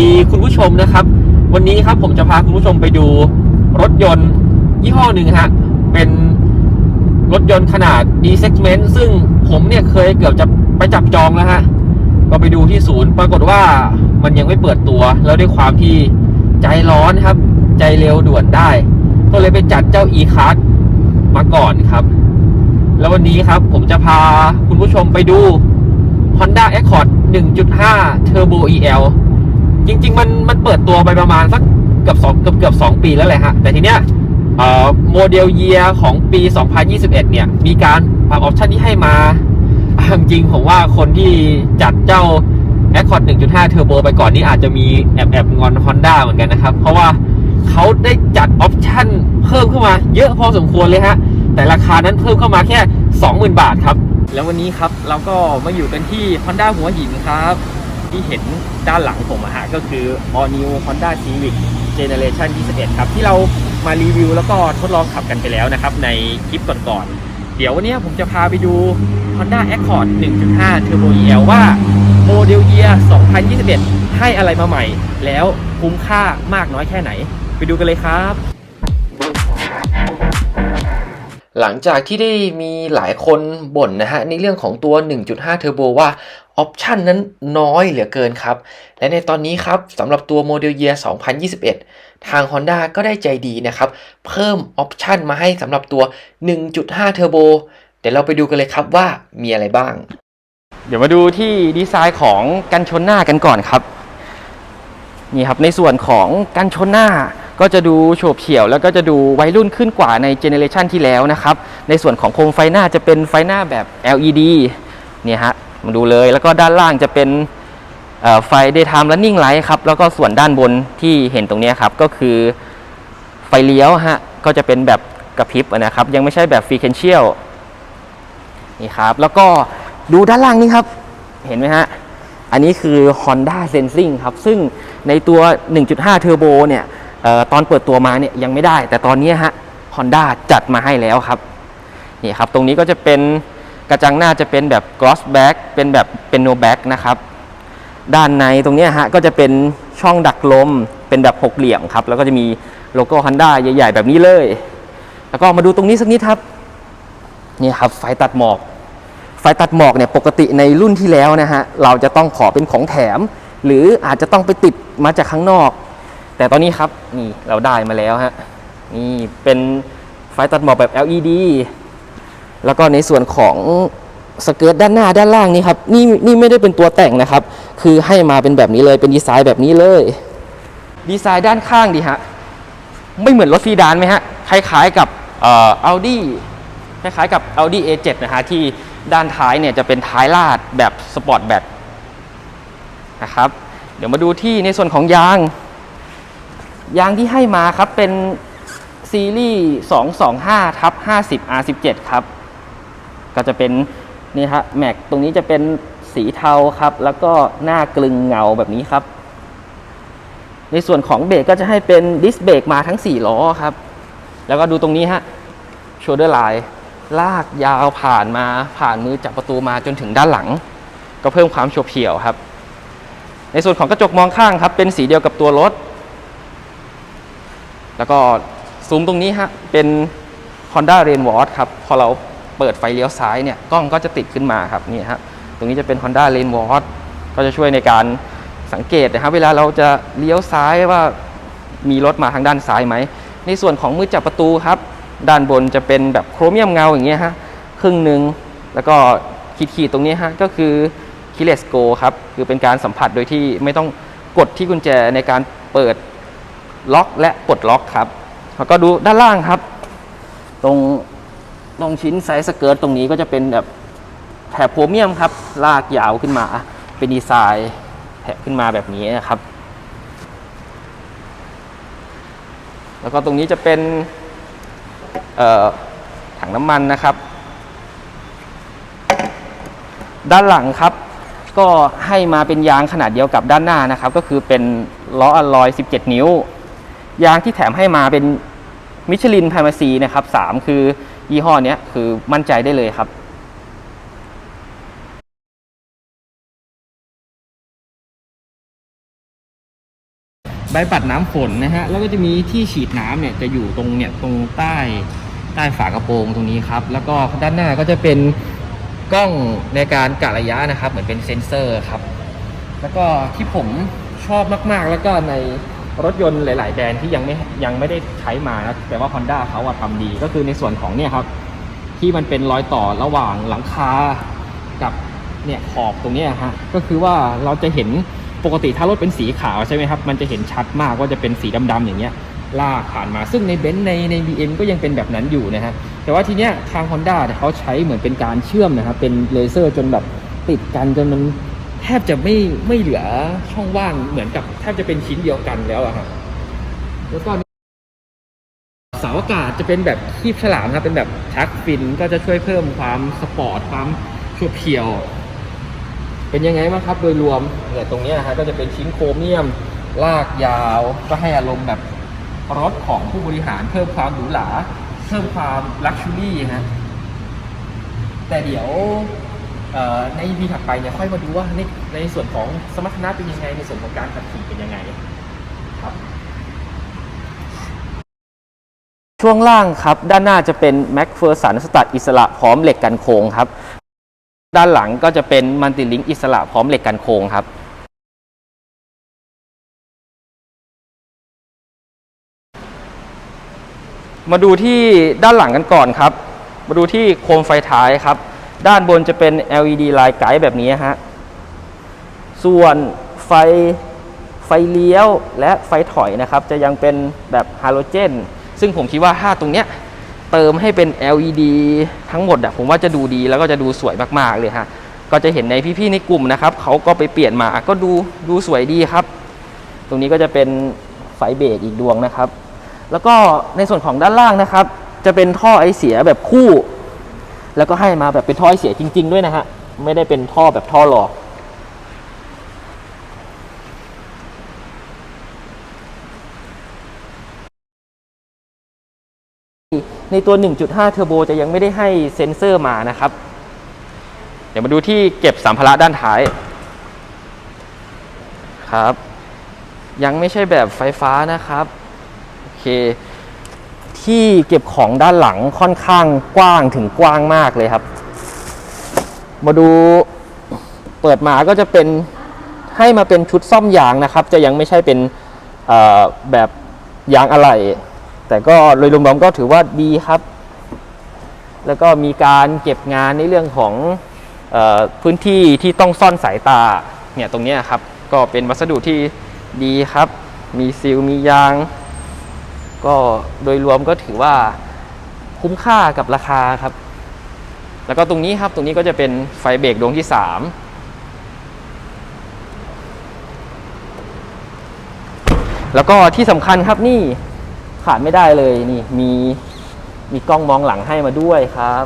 วัสดีคุณผู้ชมนะครับ วันนี้ครับผมจะพาคุณผู้ชมไปดูรถยนต์ยี่ห้อหนึ่งฮะ เป็นรถยนต์ขนาด D segment ซึ่งผมเนี่ยเคยเกือบจะไปจับจองแล้วฮะ ก็ไปดูที่ศูนย์ ปรากฏว่ามันยังไม่เปิดตัว แล้วด้วยความที่ใจร้อนครับ ใจเร็วด่วนได้ ก็เลยไปจัดเจ้า e-card มาก่อนครับ แล้ววันนี้ครับผมจะพาคุณผู้ชมไปดู Honda Accord 1.5 Turbo EL จริง ๆ มันมันเปิดตัวไปประมาณสักเกือบสองเกือบเกือบสองปีแล้วแหละฮะ แต่ทีเนี้ยโมเดลเยียของปี 2021 เนี่ย มีการปรับออปชันที่ให้มาจริงๆผมว่าคนที่จัดเจ้า Accord 1.5 Turbo ไปก่อนนี้อาจจะมีแอบแอบงอน Honda เหมือนกันนะครับ เพราะว่าเขาได้จัดออปชันเพิ่มเข้ามาเยอะพอสมควรเลยฮะ แต่ราคานั้นเพิ่มเข้ามาแค่ 20,000 บาทครับ แล้ววันนี้ครับเราก็มาอยู่กันที่ Honda หัวหินครับ ที่เห็นด้านหลังผมอะฮะก็คือ All New Honda Civic Generation 21 ครับ ที่เรามารีวิวแล้วก็ทดลองขับกันไปแล้วนะครับ ในคลิปก่อนๆ เดี๋ยววันนี้ผมจะพาไปดู Honda Accord 1.5 Turbo EL ว่าโมเดลเยีย2021 ให้อะไรมาใหม่ แล้วคุ้มค่ามากน้อยแค่ไหน ไปดูกันเลยครับ หลังจากที่ได้มีหลายคนบ่นนะฮะในเรื่องของตัว 1.5 Turbo ว่าออปชันนั้นน้อยเหลือเกินครับ และในตอนนี้ครับสำหรับตัวโมเดลเยีย2021 ทาง Honda ก็ได้ใจดีนะครับ เพิ่มออปชันมาให้สำหรับตัว 1.5 Turbo เดี๋ยวเราไปดูกันเลยครับว่ามีอะไรบ้าง เดี๋ยวมาดูที่ดีไซน์ของกันชนหน้ากันก่อนครับ นี่ครับในส่วนของกันชนหน้า ก็จะดูโฉบเฉี่ยว แล้วก็จะดูวัยรุ่นขึ้นกว่าในเจเนเรชันที่แล้วนะครับ ในส่วนของโคมไฟหน้าจะเป็นไฟหน้าแบบ LED เนี่ยฮะมาดูเลยแล้วก็ด้านล่างจะเป็นไฟ daytime running light ครับ แล้วก็ส่วนด้านบนที่เห็นตรงนี้ครับ ก็คือไฟเลี้ยวฮะ ก็จะเป็นแบบกระพริบนะครับ ยังไม่ใช่แบบ frequential นี่ครับ แล้วก็ดูด้านล่างนี้ครับ เห็นไหมฮะ อันนี้คือ Honda Sensing ครับ ซึ่งในตัว 1.5 Turbo เนี่ย ตอนเปิดตัวมาเนี่ยยังไม่ได้ แต่ตอนนี้ฮะ Honda จัดมาให้แล้วครับนี่ครับตรงนี้ก็จะเป็นกระจังหน้าจะเป็นแบบ gloss back เป็นแบบเป็น no back นะครับ ด้านในตรงนี้ฮะก็จะเป็นช่องดักลมเป็นแบบหกเหลี่ยมครับ แล้วก็จะมีโลโก้ Honda ใหญ่ ๆ แบบนี้เลย แล้วก็มาดูตรงนี้สักนิดครับนี่ครับไฟตัดหมอก ไฟตัดหมอกเนี่ยปกติในรุ่นที่แล้วนะฮะเราจะต้องขอเป็นของแถม หรืออาจจะต้องไปติดมาจากข้างนอก แต่ตอนนี้ครับนี่เราได้มาแล้วฮะนี่เป็นไฟตัดหมอกแบบ LED แล้วก็ในส่วนของสเกิร์ตด้านหน้าด้านล่างนี่ครับนี่นี่ไม่ได้เป็นตัวแต่งนะครับ คือให้มาเป็นแบบนี้เลยเป็นดีไซน์แบบนี้เลย ดีไซน์ด้านข้างดีฮะไม่เหมือนรถซีดานไหมฮะคล้ายๆกับเอ่อ Audi คล้ายๆกับ Audi A7 นะฮะที่ด้านท้ายเนี่ยจะเป็นท้ายลาดแบบสปอร์ตแบทนะครับ เดี๋ยวมาดูที่ในส่วนของยาง ยางที่ให้มาครับเป็นซีรีส์225ทับ50 R17 ครับ ก็จะเป็นนี่ฮะแม็กตรงนี้จะเป็นสีเทาครับ แล้วก็หน้ากลึงเงาแบบนี้ครับ ในส่วนของเบรกก็จะให้เป็นดิสเบรกมาทั้ง 4 ล้อครับ แล้วก็ดูตรงนี้ฮะโชเดอร์ไลน์ลากยาวผ่านมาผ่านมือจับประตูมาจนถึงด้านหลัง ก็เพิ่มความโฉบเฉี่ยวครับ ในส่วนของกระจกมองข้างครับ เป็นสีเดียวกับตัวรถ แล้วก็ซูมตรงนี้ฮะเป็น Honda Rain Watch ครับพอเราเปิดไฟเลี้ยวซ้ายเนี่ยกล้องก็จะติดขึ้นมาครับนี่ฮะตรงนี้จะเป็น Honda Rain Watch ก็จะช่วยในการสังเกตนะครับเวลาเราจะเลี้ยวซ้ายว่ามีรถมาทางด้านซ้ายไหม ในส่วนของมือจับประตูครับ ด้านบนจะเป็นแบบโครเมียมเงาอย่างเงี้ยฮะครึ่งหนึ่งแล้วก็ขีดๆตรงนี้ฮะก็คือ keyless go ครับคือเป็นการสัมผัสโดยที่ไม่ต้องกดที่กุญแจในการเปิด ล็อกและปลดล็อกครับ แล้วก็ดูด้านล่างครับ ตรงตรงชิ้นไซส์สเกิร์ตตรงนี้ก็จะเป็นแบบแถบโพรเมียมครับ ลากยาวขึ้นมา เป็นดีไซน์แถบขึ้นมาแบบนี้นะครับ แล้วก็ตรงนี้จะเป็นถังน้ำมันนะครับ ด้านหลังครับ ก็ให้มาเป็นยางขนาดเดียวกับด้านหน้านะครับ ก็คือเป็นล้ออลลอย 17 นิ้ว ยางที่แถมให้มาเป็นมิชลินไพมาซีนะครับ3คือยี่ห้อเนี้ยคือมั่นใจได้เลยครับใบปัดน้ำฝนนะฮะ แล้วก็จะมีที่ฉีดน้ำเนี่ยจะอยู่ตรงเนี่ยตรงใต้ใต้ฝากระโปรงตรงนี้ครับ แล้วก็ด้านหน้าก็จะเป็นกล้องในการกะระยะนะครับ เหมือนเป็นเซ็นเซอร์ครับ แล้วก็ที่ผมชอบมากๆ แล้วก็ใน รถยนต์หลาย ๆ แบรนด์ที่ยังไม่ยังไม่ได้ใช้มานะแต่ว่า Honda เขาอะทำดีก็คือในส่วนของเนี่ยครับ ที่มันเป็นรอยต่อระหว่างหลังคากับเนี่ยขอบตรงนี้ฮะก็คือว่าเราจะเห็นปกติถ้ารถเป็นสีขาวใช่ไหมครับ มันจะเห็นชัดมากว่าจะเป็นสีดำๆอย่างเงี้ยลากผ่านมาซึ่งในเบนซ์ในใน BM ก็ยังเป็นแบบนั้นอยู่นะฮะแต่ว่าทีเนี้ยทาง Honda เขาใช้เหมือนเป็นการเชื่อมนะครับเป็นเลเซอร์จนแบบติดกันจนมัน แทบจะไม่ไม่เหลือช่องว่างเหมือนกับแทบจะเป็นชิ้นเดียวกันแล้วอะครับแล้วก็เสาอากาศจะเป็นแบบคีบฉลามครับเป็นแบบชักฟินก็จะช่วยเพิ่มความสปอร์ตความชัวเพียว เป็นยังไงบ้างครับโดยรวมเนี่ยตรงนี้ยฮะก็จะเป็นชิ้นโครเมียม ลากยาว ก็ให้อารมณ์แบบรถของผู้บริหารเพิ่มความหรูหราเพิ่มความลักชัวรี่ฮะแต่เดี๋ยว ใน EP ถัดไปเนี่ยค่อยมาดูว่าในในส่วนของสมรรถนะเป็นยังไง ในส่วนของการขับขี่เป็นยังไงครับ ช่วงล่างครับ ด้านหน้าจะเป็น Mac f e r s o n สตัดอิสระพร้อมเหล็กกันโค้งครับ ด้านหลังก็จะเป็นมันติลิงอิสระพร้อมเหล็กกันโค้งครับมาดูที่ด้านหลังกันก่อนครับ มาดูที่โคมไฟท้ายครับ ด้านบนจะเป็น LED ลายไกด์แบบนี้ฮะ ส่วนไฟไฟเลี้ยวและไฟถอยนะครับ จะยังเป็นแบบฮาโลเจน ซึ่งผมคิดว่าถ้าตรงเนี้ยเติมให้เป็น LED ทั้งหมดอะผมว่าจะดูดีแล้วก็จะดูสวยมากๆเลยฮะ ก็จะเห็นในพี่ๆในกลุ่มนะครับ เขาก็ไปเปลี่ยนมาก็ดูดูสวยดีครับ ตรงนี้ก็จะเป็นไฟเบรกอีกดวงนะครับ แล้วก็ในส่วนของด้านล่างนะครับ จะเป็นท่อไอเสียแบบคู่ แล้วก็ให้มาแบบเป็นท่อเสียจริง ๆ ด้วยนะฮะ ไม่ได้เป็นท่อแบบท่อหลอก ในตัว 1.5 เทอร์โบจะยังไม่ได้ให้เซ็นเซอร์มานะครับ เดี๋ยวมาดูที่เก็บสัมภาระด้านท้าย ครับ ยังไม่ใช่แบบไฟฟ้านะครับ โอเค ที่เก็บของด้านหลังค่อนข้างกว้างถึงกว้างมากเลยครับ มาดูเปิดมาก็จะเป็นให้มาเป็นชุดซ่อมยางนะครับ จะยังไม่ใช่เป็นแบบยางอะไหล่แต่ก็โดยรวมๆก็ถือว่าดีครับ แล้วก็มีการเก็บงานในเรื่องของออพื้นที่ที่ต้องซ่อนสายตาเนี่ยตรงนี้ครับ ก็เป็นวัสดุที่ดีครับ มีซีลมียาง ก็โดยรวมก็ถือว่าคุ้มค่ากับราคาครับ แล้วก็ตรงนี้ครับตรงนี้ก็จะเป็นไฟเบรกดวงที่ 3 แล้วก็ที่สำคัญครับนี่ขาดไม่ได้เลยนี่มีมีกล้องมองหลังให้มาด้วยครับ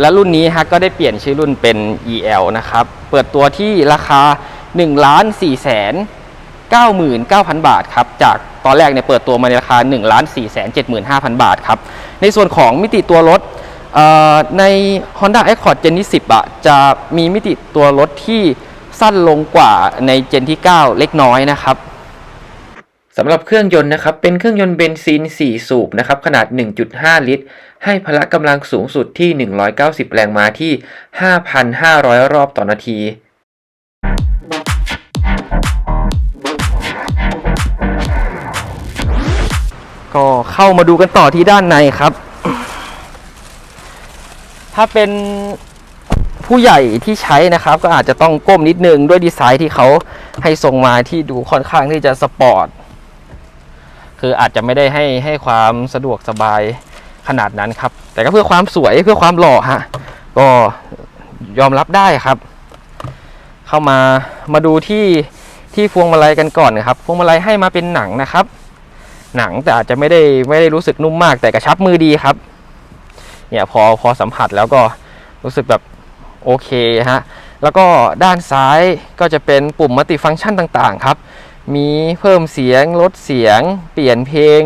และรุ่นนี้ฮะก็ได้เปลี่ยนชื่อรุ่นเป็น EL นะครับ เปิดตัวที่ราคา1ล้าน4แสน 99,000 บาทครับ จากตอนแรกเนี่ยเปิดตัวมาในราคา 1,475,000 บาทครับ ในส่วนของมิติตัวรถเอ่อใน Honda Accord Gen ที่ 10อะจะมีมิติตัวรถที่สั้นลงกว่าใน Gen ที่ 9 เล็กน้อยนะครับสำหรับเครื่องยนต์นะครับ เป็นเครื่องยนต์เบนซิน 4 สูบนะครับ ขนาด 1.5 ลิตร ให้พละกำลังสูงสุดที่ 190 แรงม้าที่ 5,500 รอบต่อนาที ก็เข้ามาดูกันต่อที่ด้านในครับ ถ้าเป็นผู้ใหญ่ที่ใช้นะครับ ก็อาจจะต้องก้มนิดนึงด้วยดีไซน์ที่เขาให้ทรงมาที่ดูค่อนข้างที่จะสปอร์ตคืออาจจะไม่ได้ให้ให้ความสะดวกสบายขนาดนั้นครับ แต่ก็เพื่อความสวยเพื่อความหล่อฮะก็ยอมรับได้ครับ เข้ามามาดูที่ที่พวงมาลัยกันก่อนนะครับ พวงมาลัยให้มาเป็นหนังนะครับ หนังแต่อาจจะไม่ได้ไม่ได้รู้สึกนุ่มมากแต่กระชับมือดีครับ เนี่ยพอพอสัมผัสแล้วก็รู้สึกแบบโอเคฮะแล้วก็ด้านซ้ายก็จะเป็นปุ่มมัลติฟังก์ชันต่างๆครับ มีเพิ่มเสียงลดเสียง เปลี่ยนเพลง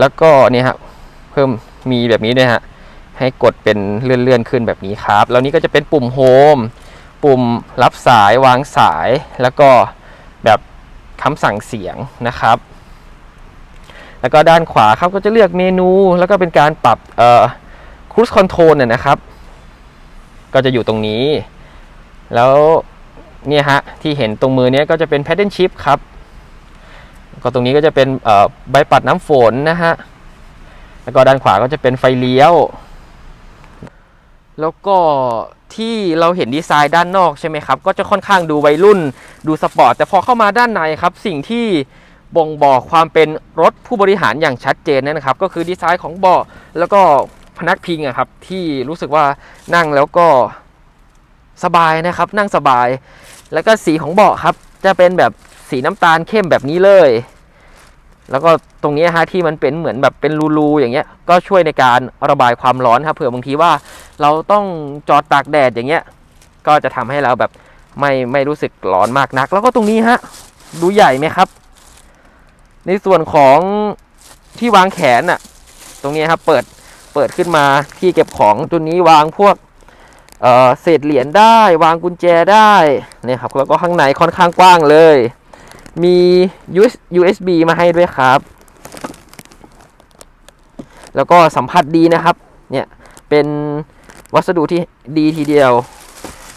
แล้วก็เนี่ยฮะเพิ่มมีแบบนี้ด้วยฮะให้กดเป็นเลื่อนๆขึ้นแบบนี้ครับ แล้วนี้ก็จะเป็นปุ่มโฮมปุ่มรับสายวางสาย แล้วก็แบบคำสั่งเสียงนะครับ แล้วก็ด้านขวาครับก็จะเลือกเมนู แล้วก็เป็นการปรับเอ่อ cruise control เนี่ยนะครับ ก็จะอยู่ตรงนี้ แล้วเนี่ยฮะที่เห็นตรงมือเนี้ยก็จะเป็น paddle shift ครับก็ตรงนี้ก็จะเป็นใบปัดน้ำฝนนะฮะ แล้วก็ด้านขวาก็จะเป็นไฟเลี้ยว แล้วก็ที่เราเห็นดีไซน์ด้านนอกใช่ไหมครับ ก็จะค่อนข้างดูวัยรุ่น ดูสปอร์ต แต่พอเข้ามาด้านในครับ สิ่งที่ บ่งบอกความเป็นรถผู้บริหารอย่างชัดเจนนะครับ ก็คือดีไซน์ของเบาะแล้วก็พนักพิงอะครับที่รู้สึกว่านั่งแล้วก็สบายนะครับ นั่งสบาย แล้วก็สีของเบาะครับ จะเป็นแบบสีน้ำตาลเข้มแบบนี้เลย แล้วก็ตรงนี้ฮะที่มันเป็นเหมือนแบบเป็นรูๆอย่างเงี้ยก็ช่วยในการระบายความร้อนครับเผื่อบางทีว่าเราต้องจอดตากแดดอย่างเงี้ย ก็จะทำให้เราแบบไม่ไม่รู้สึกร้อนมากนัก แล้วก็ตรงนี้ฮะดูใหญ่ไหมครับ ในส่วนของที่วางแขนอะตรงนี้ครับเปิดเปิดขึ้นมาที่เก็บของตัวนี้วางพวกเเศษเหรียญได้วางกุญแจได้เนี่ยครับแล้วก็ข้างในค่อนข้างกว้างเลย มี US- USB มาให้ด้วยครับ แล้วก็สัมผัสดีนะครับเนี่ยเป็นวัสดุที่ดีทีเดียว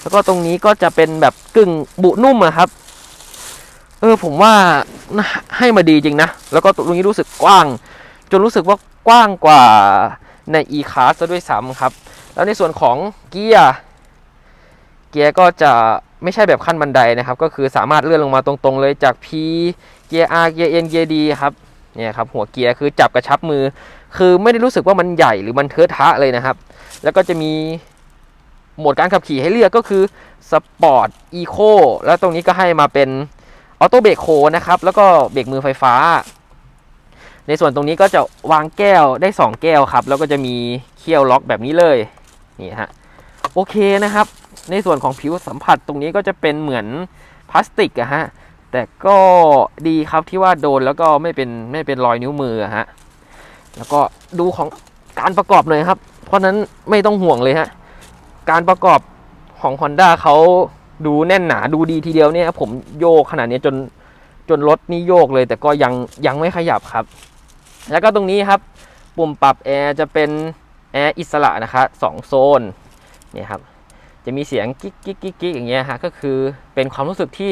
แล้วก็ตรงนี้ก็จะเป็นแบบกึ่งบุนุ่มอะครับ เออผมว่าให้มาดีจริงนะ แล้วก็ตรงนี้รู้สึกกว้าง จนรู้สึกว่ากว้างกว่าใน e-class ซะด้วยซ้ำครับ แล้วในส่วนของเกียร์เกียร์ก็จะไม่ใช่แบบขั้นบันไดนะครับ ก็คือสามารถเลื่อนลงมาตรงๆเลยจาก P เกียร์ R เกียร์ N เกียร์ D ครับเนี่ยครับหัวเกียร์คือจับกระชับมือ คือไม่ได้รู้สึกว่ามันใหญ่หรือมันเทอะทะเลยนะครับ แล้วก็จะมีโหมดการขับขี่ให้เลือกก็คือสปอร์ตอีโคแล้วตรงนี้ก็ให้มาเป็น ออโต้เบรกโคนะครับ แล้วก็เบรกมือไฟฟ้า ในส่วนตรงนี้ก็จะวางแก้วได้ 2 แก้วครับ แล้วก็จะมีเคี่ยวล็อกแบบนี้เลย นี่ฮะ โอเคนะครับ ในส่วนของผิวสัมผัสตรงนี้ก็จะเป็นเหมือนพลาสติกอะฮะ แต่ก็ดีครับที่ว่าโดนแล้วก็ไม่เป็นไม่เป็นรอยนิ้วมืออฮะ แล้วก็ดูของการประกอบหน่อยครับ เพราะนั้นไม่ต้องห่วงเลยฮะ การประกอบของ Honda เขา ดูแน่นหนาดูดีทีเดียวเนี่ยผมโยกขนาดนี้จนจนรถนี่โยกเลย แต่ก็ยังยังไม่ขยับครับ แล้วก็ตรงนี้ครับ ปุ่มปรับแอร์จะเป็นแอร์อิสระนะคะสองโซนเนี่ยครับจะมีเสียงกิ๊กกิ๊กกิ๊กกิ๊กอย่างเงี้ยฮะก็คือเป็นความรู้สึกที่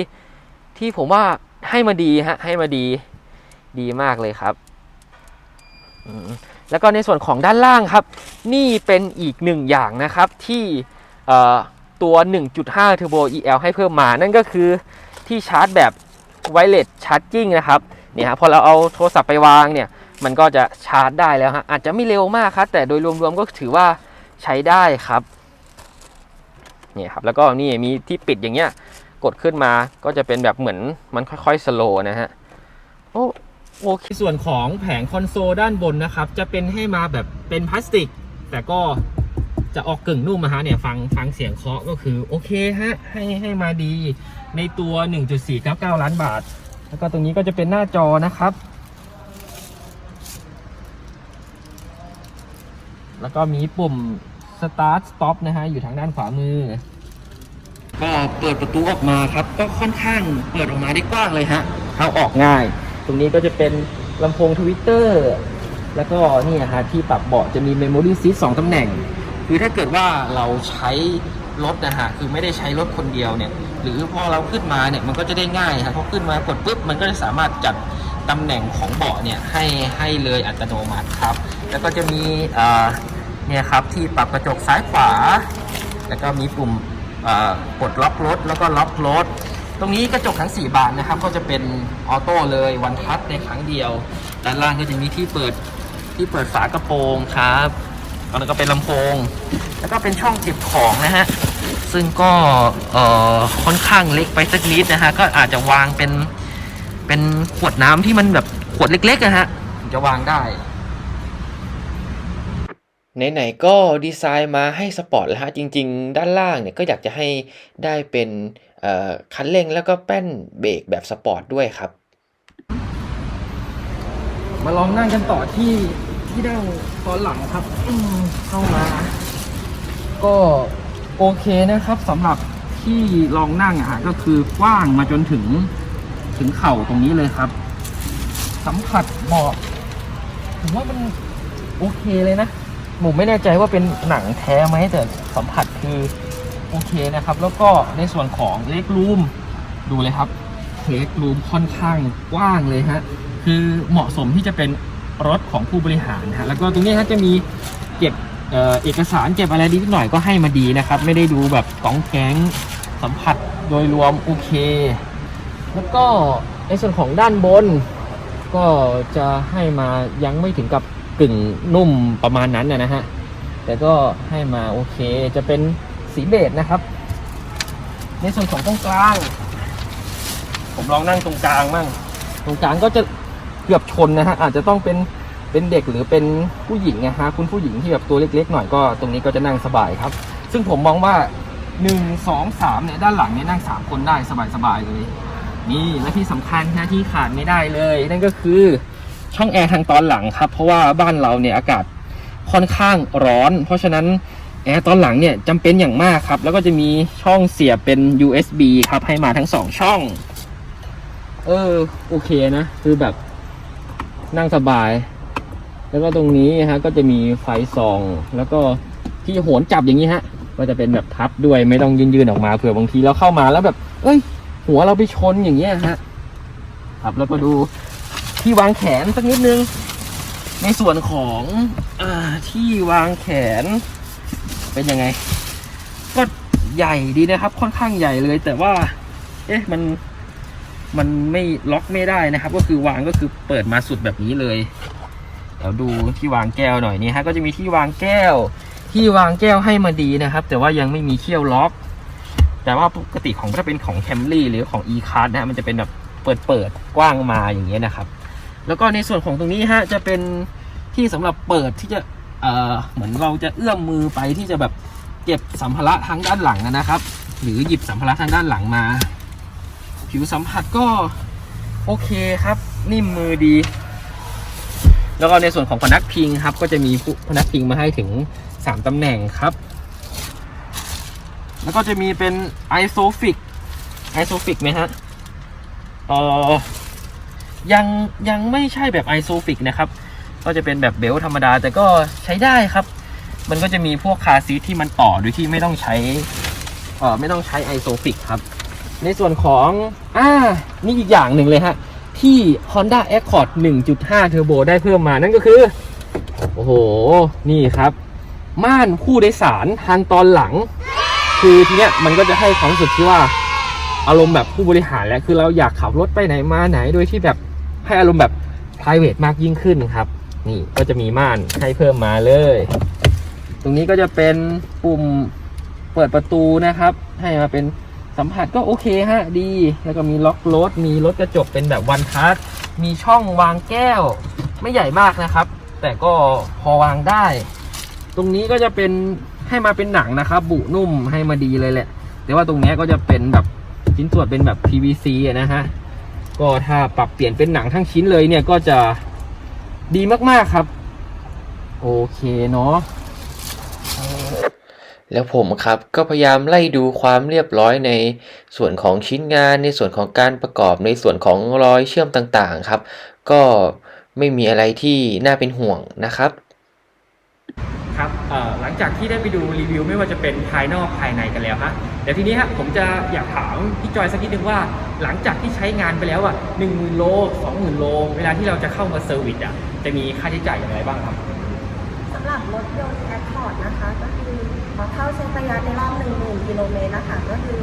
ที่ผมว่าให้มาดีฮะให้มาดีดีมากเลยครับแล้วก็ในส่วนของด้านล่างครับ นี่เป็นอีกหนึ่งอย่างนะครับที่เอ่อ ตัว 1.5 Turbo EL ให้เพิ่มมา นั่นก็คือที่ชาร์จแบบ Wireless Charging นะครับเนี่ยฮะพอเราเอาโทรศัพท์ไปวางเนี่ย มันก็จะชาร์จได้แล้วฮะอาจจะไม่เร็วมากครับ แต่โดยรวมๆก็ถือว่าใช้ได้ครับเนี่ยครับแล้วก็นี่มีที่ปิดอย่างเงี้ยกดขึ้นมาก็จะเป็นแบบเหมือนมันค่อยๆสโลนะฮะโอ้โอเคส่วนของแผงคอนโซลด้านบนนะครับ จะเป็นให้มาแบบเป็นพลาสติก แต่ก็ จะออกกึ่งนุ่มนะฮะเนี่ยฟังฟังเสียงเคาะก็คือโอเคฮะให้ให้มาดีในตัว 1.499 ล้านบาท แล้วก็ตรงนี้ก็จะเป็นหน้าจอนะครับ แล้วก็มีปุ่ม start stop นะฮะอยู่ทางด้านขวามือ ก็เปิดประตูออกมาครับ ก็ค่อนข้างเปิดออกมาได้กว้างเลยฮะเข้าออกง่าย ตรงนี้ก็จะเป็นลำโพงทวิตเตอร์แล้วก็นี่ฮะที่ปรับเบาะจะมี Memory Seat สองตำแหน่ง คือถ้าเกิดว่าเราใช้รถนะฮะคือไม่ได้ใช้รถคนเดียวเนี่ย หรือพอเราขึ้นมาเนี่ยมันก็จะได้ง่ายครับพอขึ้นมากดปุ๊บมันก็จะสามารถจัดตำแหน่งของเบาะเนี่ยให้ให้เลยอัตโนมัติครับ แล้วก็จะมีเนี่ยครับที่ปรับกระจกซ้ายขวา แล้วก็มีปุ่มกดล็อกรถแล้วก็ล็อกรถตรงนี้กระจกทั้ง 4 บานนะครับ ก็จะเป็นออโต้เลยวันทัชในครั้งเดียว ด้านล่างก็จะมีที่เปิดที่เปิดฝากระโปรงครับ แล้วก็เป็นลำโพง แล้วก็เป็นช่องเก็บของนะฮะ ซึ่งก็เอ่อค่อนข้างเล็กไปสักนิดนะฮะ ก็อาจจะวางเป็นเป็นขวดน้ำที่มันแบบขวดเล็กๆนะฮะจะวางได้ไหนๆก็ดีไซน์มาให้สปอร์ตแล้วฮะจริง ๆ ด้านล่างเนี่ยก็อยากจะให้ได้เป็นเอ่อคันเร่งแล้วก็แป้นเบรกแบบสปอร์ตด้วยครับ มาลองนั่งกันต่อที่ ที่นั่งตอนหลังครับอืมเข้ามา ก็โอเคนะครับสำหรับที่ลองนั่งอะฮะก็คือกว้างมาจนถึงถึงเข่าตรงนี้เลยครับ สัมผัสเบาะผมว่ามันโอเคเลยนะผมไม่แน่ใจว่าเป็นหนังแท้ไหมแต่สัมผัสคือโอเคนะครับ แล้วก็ในส่วนของเล็กรูมดูเลยครับเล็กรูมค่อนข้างกว้างเลยฮะคือเหมาะสมที่จะเป็น รถของผู้บริหารฮะแล้วก็ตรงนี้ฮะจะมีเก็บเอ่อเอกสารเก็บอะไรนิดหน่อยก็ให้มาดีนะครับ ไม่ได้ดูแบบกองแก๊งสัมผัสโดยรวมโอเค แล้วก็ในส่วนของด้านบน ก็จะให้มายังไม่ถึงกับกึ่งนุ่มประมาณนั้นนะฮะแต่ก็ให้มาโอเคจะเป็นสีเบจนะครับ ในส่วนของตรงกลาง ผมลองนั่งตรงกลางมั่งตรงกลางก็จะ กือบชนนะฮะอาจจะต้องเป็นเป็นเด็กหรือเป็นผู้หญิงนะฮะคุณผู้หญิงที่แบบตัวเล็กๆหน่อยก็ตรงนี้ก็จะนั่งสบายครับ ซึ่งผมมองว่า 1 2 3เนี่ยด้านหลังเนี่ยนั่ง 3 คนได้สบายๆเลยนี่และที่สำคัญนะที่ขาดไม่ได้เลย นั่นก็คือช่องแอร์ทางตอนหลังครับ เพราะว่าบ้านเราเนี่ยอากาศค่อนข้างร้อน เพราะฉะนั้นแอร์ตอนหลังเนี่ยจำเป็นอย่างมากครับ แล้วก็จะมีช่องเสียบเป็น USB ครับให้มาทั้งสองช่อง เออโอเคนะ คือแบบ นั่งสบาย แล้วก็ตรงนี้ฮะก็จะมีไฟส่อง แล้วก็ที่โหนจับอย่างนี้ฮะ ก็จะเป็นแบบพับด้วยไม่ต้องยืนๆออกมาเผื่อบางทีเราเข้ามาแล้วแบบ เอ้ย หัวเราไปชนอย่างเงี้ยฮะครับแล้วก็ดูที่วางแขนสักนิดนึง ในส่วนของอที่วางแขน เป็นยังไง ก็ใหญ่ดีนะครับ ค่อนข้างใหญ่เลย แต่ว่า เอ๊ะมัน มันไม่ล็อกไม่ได้นะครับ ก็คือวางก็คือเปิดมาสุดแบบนี้เลยเดี๋ยวดูที่วางแก้วหน่อยนี่ฮะก็จะมีที่วางแก้ว ที่วางแก้วให้มาดีนะครับ แต่ว่ายังไม่มีเขี้ยวล็อก แต่ว่าปกติของถ้าเป็นของ Camry หรือของ e-card นะฮะมันจะเป็นแบบเปิดเปิดกว้างมาอย่างเงี้ยนะครับ แล้วก็ในส่วนของตรงนี้ฮะจะเป็นที่สำหรับเปิดที่จะเอ่อเหมือนเราจะเอื้อมมือไปที่จะแบบเก็บสัมภาระทางด้านหลังนะครับ หรือหยิบสัมภาระทางด้านหลังมา ผิวสัมผัสก็โอเคครับ นิ่มมือดี แล้วก็ในส่วนของพนักพิงครับ ก็จะมีพนักพิงมาให้ถึง 3ตำแหน่งครับ แล้วก็จะมีเป็นไอโซฟิกไอโซฟิกไหมฮะเออยังยังไม่ใช่แบบไอโซฟิกนะครับ ก็จะเป็นแบบเบลต์ธรรมดาแต่ก็ใช้ได้ครับ มันก็จะมีพวกคาซีทที่มันต่อโดยที่ไม่ต้องใช้เออไม่ต้องใช้ไอโซฟิกครับ ในส่วนของอ่านี่อีกอย่างหนึ่งเลยฮะ ที่ Honda Accord 1.5 Turbo ได้เพิ่มมานั่นก็คือ โอ้โห นี่ครับ ม่านผู้โดยสารทางตอนหลัง คือทีเนี้ยมันก็จะให้ความรู้สึกที่ว่าอารมณ์แบบผู้บริหารแหละคือเราอยากขับรถไปไหนมาไหนโดยที่แบบให้อารมณ์แบบ private มากยิ่งขึ้นครับ นี่ก็จะมีม่านให้เพิ่มมาเลย ตรงนี้ก็จะเป็นปุ่มเปิดประตูนะครับ ให้มาเป็น สัมผัสก็โอเคฮะดี แล้วก็มีล็อกรถ มีรถกระจกเป็นแบบวันทัชมีช่องวางแก้ว ไม่ใหญ่มากนะครับ แต่ก็พอวางได้ ตรงนี้ก็จะเป็นให้มาเป็นหนังนะครับบุนุ่มให้มาดีเลยแหละ แต่ว่าตรงนี้ก็จะเป็นแบบชิ้นส่วนเป็นแบบ PVC นะฮะก็ถ้าปรับเปลี่ยนเป็นหนังทั้งชิ้นเลยเนี่ยก็จะดีมากๆครับ โอเคเนาะ แล้วผมครับก็พยายามไล่ดูความเรียบร้อยในส่วนของชิ้นงานในส่วนของการประกอบในส่วนของรอยเชื่อมต่างๆครับ ก็ไม่มีอะไรที่น่าเป็นห่วงนะครับครับหลังจากที่ได้ไปดูรีวิวไม่ว่าจะเป็นภายนอกภายในกันแล้วฮะเดี๋ยวทีนี้ฮะผมจะอยากถามพี่จอยสักนิดนึงว่าหลังจากที่ใช้งานไปแล้วอะหนึ่งหมื่นโลสองหมื่นโล เวลาที่เราจะเข้ามาเซอร์วิสอะจะมีค่าใช้จ่ายอย่างไรบ้างครับำหรับรถยนต์แอคคอร์ดนะคะ ก็คือพอเข้าใช้ระยะในรอบ10,000กิโลเมตรนะคะก็คือ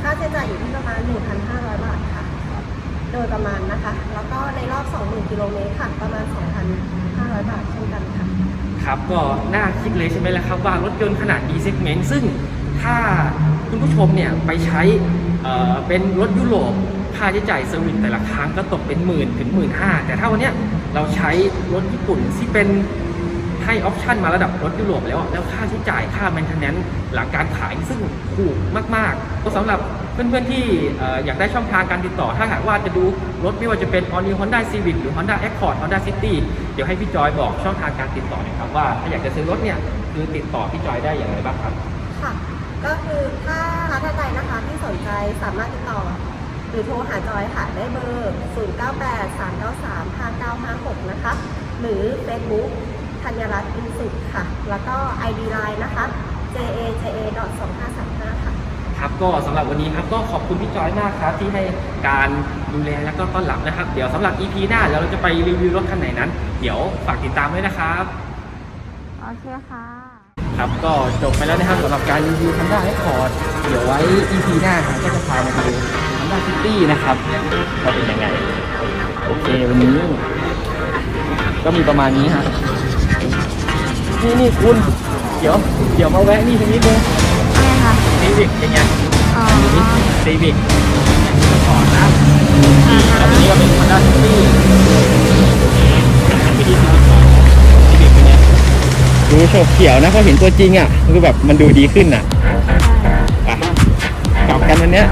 ค่าใช้จ่ายอยู่ที่ประมาณ 1,500 บาทค่ะ โดยประมาณนะคะ แล้วก็ในรอบ 20,000กิโลเมตรค่ะประมาณ 2,500 บาทเช่นกันค่ะ ครับก็น่าคิดเลยใช่ไหมล่ะครับว่ารถยนต์ขนาด D segment ซึ่งถ้าคุณผู้ชมเนี่ยไปใช้เเป็นรถยุโรปค่าใช้จ่ายเซอร์วิสแต่ละครั้งก็ตกเป็นหมื่นถึงหมื่นห้าแต่ถ้าวันนี้เราใช้รถญี่ปุ่นที่เป็น ให้ออปชันมาระดับรถยุโรปแล้วแล้วค่าใช้จ่ายค่า maintenance หลังการขายซึ่งถูกมากๆก็สำหรับเพื่อนๆที่เอ่ออยากได้ช่องทางการติดต่อ ถ้าหากว่าจะดูรถไม่ว่าจะเป็น All New Honda Civic หรือ Honda Accord Honda City เดี๋ยวให้พี่จอยบอกช่องทางการติดต่อหน่อยครับว่าถ้าอยากจะซื้อรถเนี่ยคือติดต่อพี่จอยได้อย่างไรบ้างครับค่ะก็คือถ้าท่านใดนะคะที่สนใจสามารถติดต่อ หรือโทรหาจอยค่ะได้เบอร์ 0983935956 นะคะ หรือ Facebook ธัญรัตน์อินสุดค่ะ แล้วก็ ID Line นะคะ jaa.2535 ค่ะ ครับก็สำหรับวันนี้ครับก็ขอบคุณพี่จอยมากครับที่ให้การดูแลแล้วก็ต้อนรับนะครับ เดี๋ยวสำหรับ EP หน้าเราจะไปรีวิวรถคันไหนนั้น เดี๋ยวฝากติดตามด้วยนะครับ โอเคค่ะ ครับก็จบไปแล้วนะครับสำหรับการรีวิว Honda Accord เดี๋ยวไว้ EP หน้าครับก็จะพามาดู Honda City นะครับว่าเป็นยังไง โอเควันนี้ ก็มีประมาณนี้ฮะ นี่นี่คุณ เดี๋ยว เดี๋ยวมาแวะนี่ตรงนี้นึงอะไรคะซีวิกเป็นไงอ๋อซีวิกขอนะแล้วทีนี้ก็เป็น Honda City ไม่ดีซีวิกเป็นไงดูโฉบเขียวนะพอเห็นตัวจริงอะคือแบบมันดูดีขึ้นอะไปกลับกันวันเนี้ย